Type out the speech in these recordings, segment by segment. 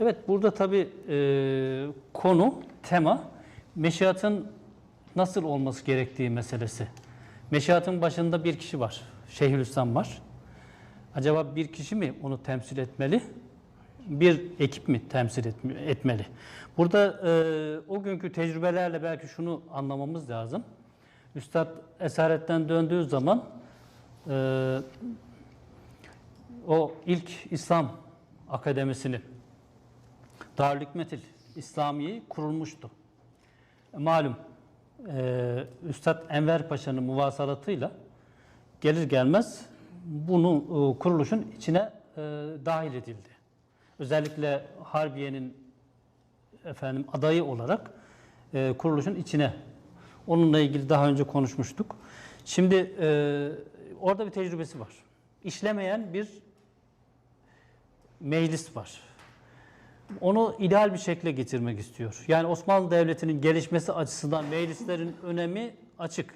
Evet burada tabii e, konu, tema meşiatın nasıl olması gerektiği meselesi. Meşiatın başında bir kişi var. Şeyhülislam var. Acaba bir kişi mi onu temsil etmeli? Bir ekip mi temsil etmeli? Burada e, o günkü tecrübelerle belki şunu anlamamız lazım. Üstad esaretten döndüğü zaman e, o ilk İslam akademisini Darülhikmetil İslamiye kurulmuştu. Malum e, Üstad Enver Paşa'nın muvasalatıyla gelir gelmez bunu e, kuruluşun içine e, dahil edildi. Özellikle Harbiye'nin efendim adayı olarak e, kuruluşun içine. Onunla ilgili daha önce konuşmuştuk. Şimdi e, orada bir tecrübesi var. İşlemeyen bir meclis var. Onu ideal bir şekle getirmek istiyor. Yani Osmanlı Devleti'nin gelişmesi açısından meclislerin önemi açık.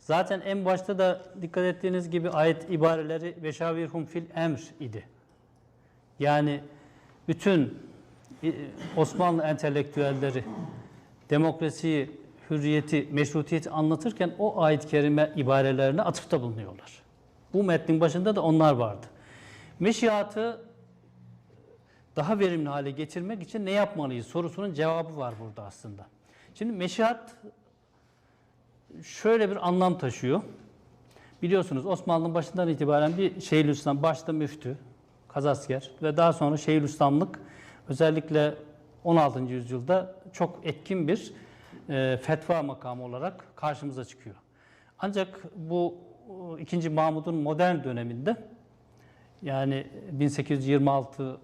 Zaten en başta da dikkat ettiğiniz gibi ayet ibareleri veşavirhum fil emr idi. Yani bütün e, Osmanlı entelektüelleri demokrasiyi, hürriyeti, meşrutiyeti anlatırken o ayet-i kerime ibarelerine atıfta bulunuyorlar. Bu metnin başında da onlar vardı. Meşiatı daha verimli hale getirmek için ne yapmalıyız sorusunun cevabı var burada aslında. Şimdi meşiat şöyle bir anlam taşıyor. Biliyorsunuz Osmanlı'nın başından itibaren bir Şeyhülislam, başta müftü, kazasker ve daha sonra Şeyhülislamlık özellikle 16. yüzyılda çok etkin bir e, fetva makamı olarak karşımıza çıkıyor. Ancak bu e, 2. Mahmud'un modern döneminde yani 1826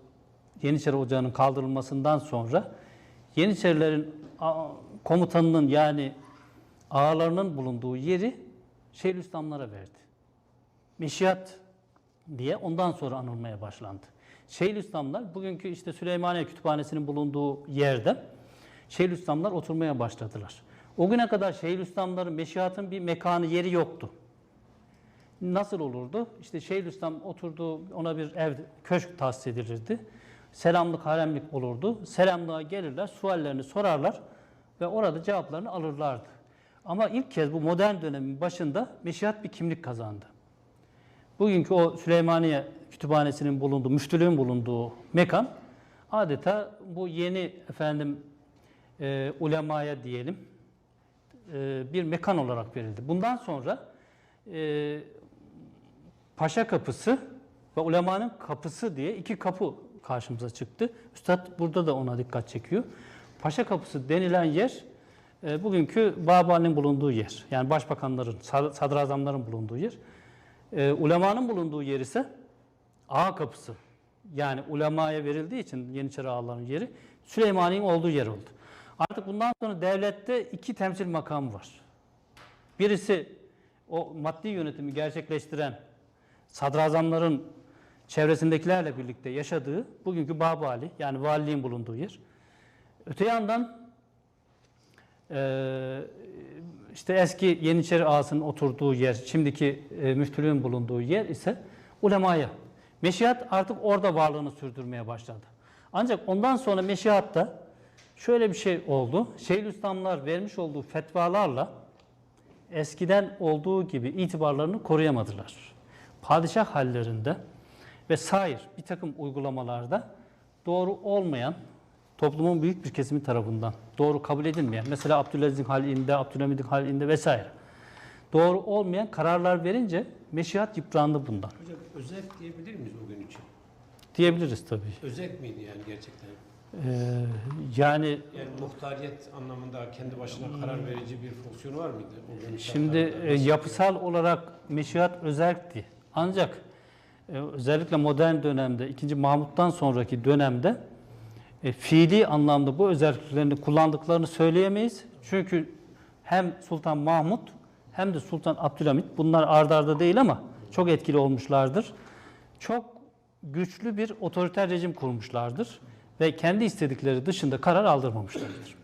Yeniçeri Ocağı'nın kaldırılmasından sonra Yeniçerilerin komutanının yani ağalarının bulunduğu yeri Şeyhülislamlara verdi. Meşiat diye ondan sonra anılmaya başlandı. Şeyhülislamlar bugünkü işte Süleymaniye Kütüphanesi'nin bulunduğu yerde Şeyhülislamlar oturmaya başladılar. O güne kadar Şeyhülislamların meşiatın bir mekanı yeri yoktu. Nasıl olurdu? İşte Şeyhülislam oturduğu ona bir ev, köşk tahsis edilirdi. Selamlık, haremlik olurdu. Selamlığa gelirler, suallerini sorarlar ve orada cevaplarını alırlardı. Ama ilk kez bu modern dönemin başında meşiat bir kimlik kazandı. Bugünkü o Süleymaniye Kütüphanesi'nin bulunduğu, müftülüğün bulunduğu mekan adeta bu yeni efendim e, ulemaya diyelim e, bir mekan olarak verildi. Bundan sonra e, Paşa Kapısı ve Ulemanın Kapısı diye iki kapı karşımıza çıktı. Üstad burada da ona dikkat çekiyor. Paşa Kapısı denilen yer e, bugünkü Babali'nin bulunduğu yer. Yani başbakanların, sad- sadrazamların bulunduğu yer. E, ulemanın bulunduğu yer ise ağa kapısı. Yani ulemaya verildiği için Yeniçeri ağaların yeri Süleymaniye'nin olduğu yer oldu. Artık bundan sonra devlette iki temsil makamı var. Birisi o maddi yönetimi gerçekleştiren sadrazamların çevresindekilerle birlikte yaşadığı bugünkü Babali yani valiliğin bulunduğu yer. Öte yandan eee, işte eski Yeniçeri ağasının oturduğu yer, şimdiki e, müftülüğün bulunduğu yer ise ulemaya. Meşiat artık orada varlığını sürdürmeye başladı. Ancak ondan sonra meşiatta şöyle bir şey oldu. Şeyhülislamlar vermiş olduğu fetvalarla eskiden olduğu gibi itibarlarını koruyamadılar. Padişah hallerinde ve sair bir takım uygulamalarda doğru olmayan toplumun büyük bir kesimi tarafından doğru kabul edilmeyen mesela Abdülaziz'in halinde, Abdülhamid'in halinde vesaire doğru olmayan kararlar verince meşiat yıprandı bundan. Hocam özek diyebilir miyiz o gün için? Diyebiliriz tabii. Özek miydi yani gerçekten? Ee, yani Yani muhtariyet anlamında kendi başına karar verici bir fonksiyonu var mıydı? O gün Şimdi e, yapısal olarak meşiat özeldi. Ancak özellikle modern dönemde, 2. Mahmut'tan sonraki dönemde e, fiili anlamda bu özelliklerini kullandıklarını söyleyemeyiz. Çünkü hem Sultan Mahmut hem de Sultan Abdülhamit bunlar ard arda değil ama çok etkili olmuşlardır. Çok güçlü bir otoriter rejim kurmuşlardır ve kendi istedikleri dışında karar aldırmamışlardır.